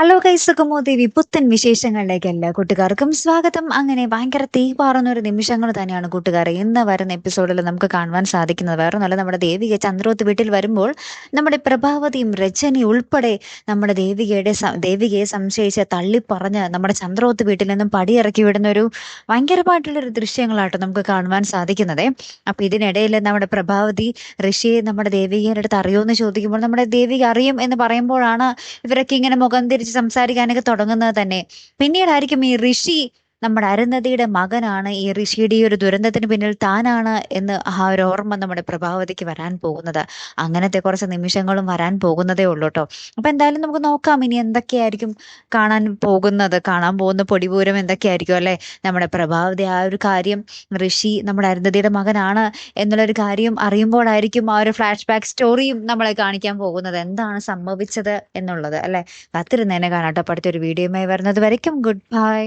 Hello കൈസുഖമോ ദേവി പുത്തൻ വിശേഷങ്ങളിലേക്ക് എല്ലാ കൂട്ടുകാർക്കും സ്വാഗതം. അങ്ങനെ ഭയങ്കര തീ പാറുന്ന ഒരു നിമിഷങ്ങൾ തന്നെയാണ് കൂട്ടുകാരെ ഇന്ന് വരുന്ന എപ്പിസോഡിൽ നമുക്ക് കാണുവാൻ സാധിക്കുന്നത്. വേറെ നല്ല നമ്മുടെ ദേവിക ചന്ദ്രോത്ത് വീട്ടിൽ വരുമ്പോൾ നമ്മുടെ പ്രഭാവതിയും രജനി ഉൾപ്പെടെ നമ്മുടെ ദേവികയുടെ ദേവികയെ സംശയിച്ച് തള്ളിപ്പറഞ്ഞ് നമ്മുടെ ചന്ദ്രോത്ത് വീട്ടിൽ നിന്നും പടിയിറക്കി വിടുന്ന ഒരു ഭയങ്കരമായിട്ടുള്ളൊരു ദൃശ്യങ്ങളാട്ടോ നമുക്ക് കാണുവാൻ സാധിക്കുന്നത്. അപ്പൊ ഇതിനിടയിൽ നമ്മുടെ പ്രഭാവതി ഋഷിയെ നമ്മുടെ ദേവികയുടെ അടുത്ത് അറിയുമെന്ന് ചോദിക്കുമ്പോൾ നമ്മുടെ ദേവിക അറിയും എന്ന് പറയുമ്പോഴാണ് ഇവരൊക്കെ ഇങ്ങനെ മുഖം തിരിച്ച് സംസാരിക്കാനൊക്കെ തുടങ്ങുന്നത് തന്നെ. പിന്നീടായിരിക്കും ഈ ഋഷി നമ്മുടെ അരുന്ധതിയുടെ മകനാണ് ഈ ഋഷിയുടെ ഈ ഒരു ദുരന്തത്തിന് പിന്നിൽ താനാണ് എന്ന് ആ ഒരു ഓർമ്മ നമ്മുടെ പ്രഭാവതിക്ക് വരാൻ പോകുന്നത്. അങ്ങനത്തെ കുറച്ച് നിമിഷങ്ങളും വരാൻ പോകുന്നതേ ഉള്ളൂ കേട്ടോ അപ്പൊ എന്തായാലും നമുക്ക് നോക്കാം ഇനി എന്തൊക്കെയായിരിക്കും കാണാൻ പോകുന്നത് കാണാൻ പോകുന്ന പൊടിപൂരം എന്തൊക്കെയായിരിക്കും അല്ലെ? നമ്മുടെ പ്രഭാവതി ആ ഒരു കാര്യം ഋഷി നമ്മുടെ അരുന്ധതിയുടെ മകനാണ് എന്നുള്ളൊരു കാര്യം അറിയുമ്പോഴായിരിക്കും ആ ഒരു ഫ്ലാഷ് ബാക്ക് സ്റ്റോറിയും നമ്മളെ കാണിക്കാൻ പോകുന്നത്. എന്താണ് സംഭവിച്ചത് എന്നുള്ളത് അല്ലെ? കാത്തിരുന്നേനെ കാണാട്ടോ അടുത്തൊരു വീഡിയോയുമായി വരുന്നത് വരയ്ക്കും. Good bye